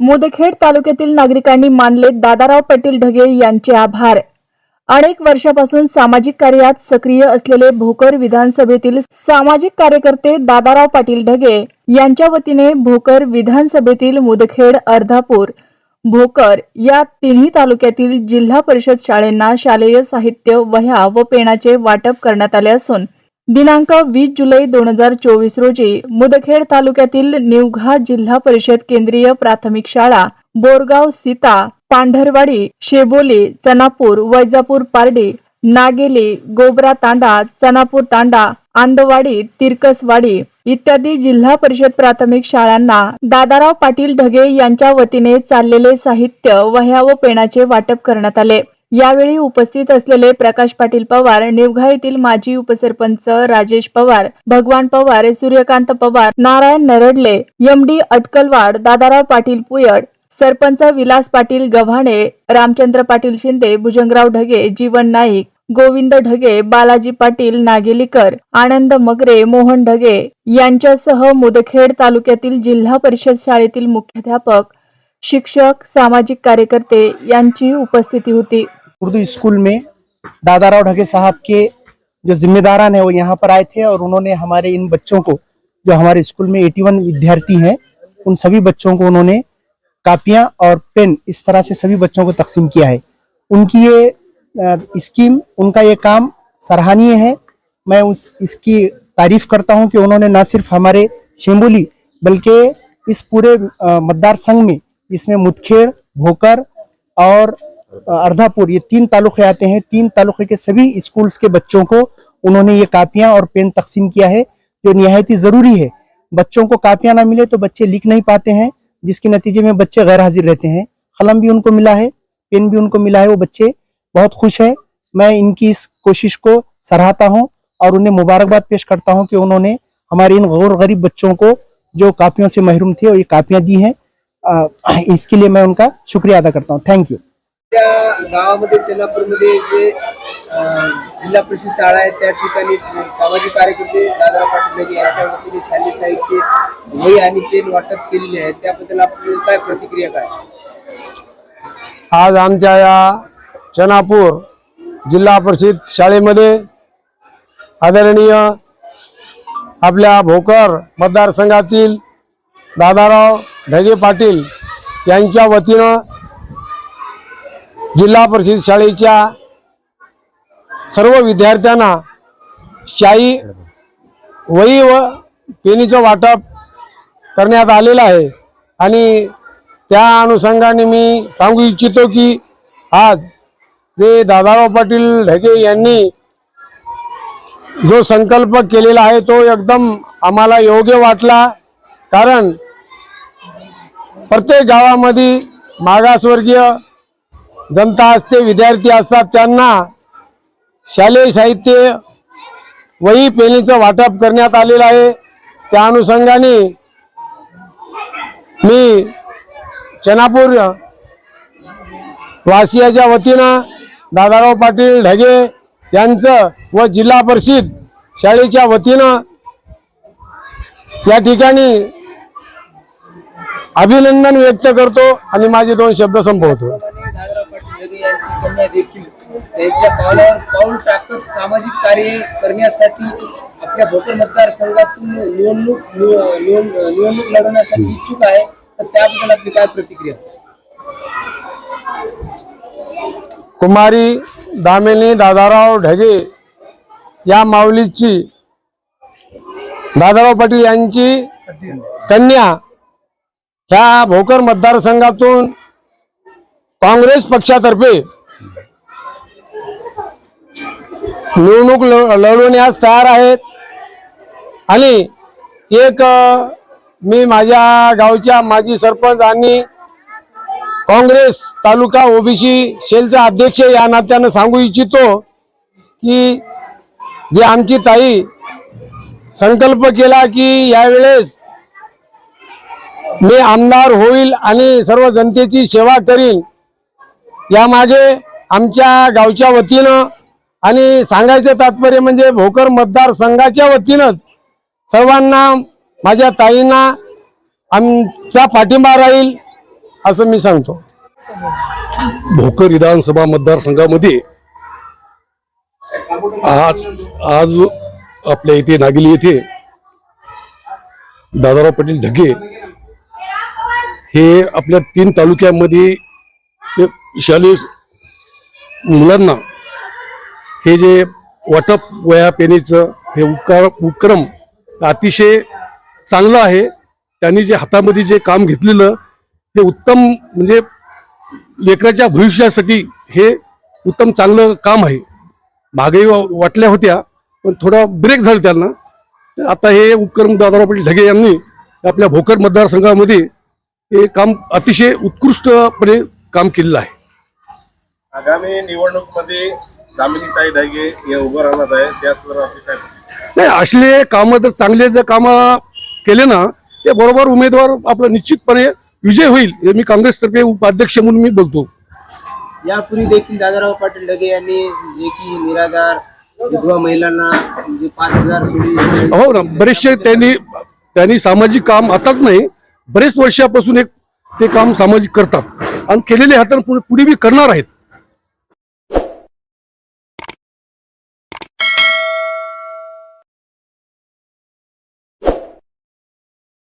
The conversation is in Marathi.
मुदखेड तालुक्यातील नागरिकांनी मानले दादाराव पाटील ढगे यांचे आभार. अनेक वर्षापासून सामाजिक कार्यात सक्रिय असलेले भोकर विधानसभेतील सामाजिक कार्यकर्ते दादाराव पाटील ढगे यांच्या वतीने भोकर विधानसभेतील मुदखेड अर्धापूर भोकर या तिन्ही तालुक्यातील जिल्हा परिषद शाळेंना शालेय साहित्य वह्या व पेणाचे वाटप करण्यात आले असून दिनांक वीस जुलै दोन हजार चोवीस रोजी मुदखेड तालुक्यातील निवघा जिल्हा परिषद केंद्रीय प्राथमिक शाळा बोरगाव सीता पांढरवाडी शेबोली चनापूर वैजापूर पारडी नागेली गोबरा तांडा चनापूर तांडा आंदवाडी तिरकसवाडी इत्यादी जिल्हा परिषद प्राथमिक शाळांना दादाराव पाटील ढगे यांच्या वतीने चाललेले साहित्य वह्या व पेणाचे वाटप करण्यात आले. यावेळी उपस्थित असलेले प्रकाश पाटील पवार निवघा येथील माजी उपसरपंच राजेश पवार भगवान पवार सूर्यकांत पवार नारायण नरडले एम डी अटकलवाड दादाराव पाटील पुयड सरपंच विलास पाटील गव्हाणे रामचंद्र पाटील शिंदे भुजंगराव ढगे जीवन नाईक गोविंद ढगे बालाजी पाटील नागेलीकर आनंद मगरे मोहन ढगे यांच्यासह मुदखेड तालुक्यातील जिल्हा परिषद शाळेतील मुख्याध्यापक शिक्षक सामाजिक कार्यकर्ते यांची उपस्थिती होती. उर्दू स्कूल में दादाराव ढगे साहब के जो जिम्मेदारान है वो यहाँ पर आए थे और उन्होंने हमारे इन बच्चों को, जो हमारे स्कूल में 81 विद्यार्थी हैं, उन सभी बच्चों को उन्होंने कापियाँ और पेन इस तरह से सभी बच्चों को तकसीम किया है। उनकी ये स्कीम, उनका ये काम सराहनीय है। मैं उस, इसकी तारीफ़ करता हूँ कि उन्होंने ना सिर्फ़ हमारे शेम्बोली, बल्कि इस पूरे मतदार संघ में, इसमें मुदखेड़, भोकर और अर्धापुर, ये तीन तालुके आते हैं। तीन तालुके के सभी स्कूल्स के बच्चों को उन्होंने ये कापियाँ और पेन तकसीम किया है, जो निहायती ज़रूरी है। बच्चों को कापियाँ ना मिले तो बच्चे लिख नहीं पाते हैं, जिसके नतीजे में बच्चे गैर हाजिर रहते हैं। कलम भी उनको मिला है, पेन भी उनको मिला है, वो बच्चे बहुत खुश है। मैं इनकी इस कोशिश को सराहता हूँ और उन्हें मुबारकबाद पेश करता हूँ कि उन्होंने हमारे इन गौर गरीब बच्चों को जो कापियों से महरूम थे और ये कापियाँ दी हैं इसके लिए मैं उनका शुक्रिया अदा करता हूँ। Thank you. त्या गावामध्ये चेनापूरमध्ये जे जिल्हा परिषद शाळा आहे त्या ठिकाणी सामाजिक कार्यकर्ते दादा पाटील यांच्या वतीने शालेय साहित्य वही आणि पेन वाटप केलेले आहे. त्याबद्दल आपली काय प्रतिक्रिया काय? आज आमच्या या चनापूर जिल्हा परिषद शाळेमध्ये आदरणीय आपल्या भोकर मतदारसंघातील दादाराव ढगे पाटील यांच्या वतीनं जिल्हा परिषद शाळेच्या सर्व विद्यार्थ्यांना शाई वही व पेनीचं वाटप करण्यात आलेलं आहे. आणि त्या अनुषंगाने मी सांगू इच्छितो की आज जे दादाराव पाटील ढगे यांनी जो संकल्प केलेला आहे तो एकदम आम्हाला योग्य वाटला. कारण प्रत्येक गावामध्ये मागासवर्गीय जनता असते विद्यार्थी असतात त्यांना शालेय साहित्य वही पेनीचं वाटप करण्यात आलेलं आहे. त्या अनुषंगाने मी चनापूर वासियाच्या वतीनं दादाराव पाटील ढगे यांचं व जिल्हा परिषद शाळेच्या वतीनं या ठिकाणी अभिनंदन व्यक्त करतो आणि माझे दोन शब्द संपवतो. त्याप्रमाणे कन्या देखील त्यांच्या पावलावर पाऊल टाकत सामाजिक कार्य करण्यासाठी आपल्या भोकर मतदारसंघातून निवडणूक निवडणूक लढवण्यासाठी इच्छुक आहे. तर त्याबद्दल आपली काय प्रतिक्रिया? कुमारी दामिनी दादाराव ढगे या माऊलीची दादाराव पाटील यांची कन्या ह्या भोकर मतदारसंघातून काँग्रेस पक्षातर्फे निवडणूक लढवण्यास तयार आहेत. आणि एक मी माझ्या गावच्या माजी सरपंच आणि काँग्रेस तालुका ओबीसी सेलचा अध्यक्ष या नात्यानं सांगू इच्छितो की जे आमची ताई संकल्प केला की यावेळेस मी आमदार होईल आणि सर्व जनतेची सेवा करीन. यामागे आमच्या गावच्या वतीनं आणि सांगायचं तात्पर्य म्हणजे भोकर मतदारसंघाच्या वतीनंच सर्वांना माझ्या ताईंना आमचा पाठिंबा राहील असं मी सांगतो. भोकर विधानसभा मतदारसंघामध्ये आज आज आपल्या इथे नागिली येथे दादाराव पाटील ढगे हे आपल्या तीन तालुक्यामध्ये ते शालेय मुलांना हे जे वाटप वया पेनीचं हे उपकार उपक्रम अतिशय चांगलं आहे. त्यांनी जे हातामध्ये जे काम घेतलेलं हे उत्तम म्हणजे लेकराच्या भविष्यासाठी हे उत्तम चांगलं काम आहे. मागेही वा- वाटल्या होत्या पण थोडा ब्रेक झाला त्यांना. तर आता हे उपक्रम दादाराव पाटील ढगे यांनी आपल्या भोकर मतदारसंघामध्ये हे काम अतिशय उत्कृष्टपणे काम केलेलं आहे. आगामी निवडणुकीमध्ये दामिनीताई ढगे हे उभं राहणार आहे त्या संदर्भात नाही असले कामं जर चांगले जर कामं केले ना ते बरोबर उमेदवार आपला निश्चितपणे विजय होईल हे मी काँग्रेसतर्फे उपाध्यक्ष म्हणून मी बोलतो. यापूर्वी देखील दादाराव पाटील ढगे यांनी जे की निराधार विधवा महिलांना म्हणजे पाच हजार हो ना बरेचसे त्यांनी त्यांनी सामाजिक काम आताच नाही बरेच वर्षापासून एक ते काम सामाजिक करतात. आणि केलेले हाताने पुढे पुढे बी करणार आहेत.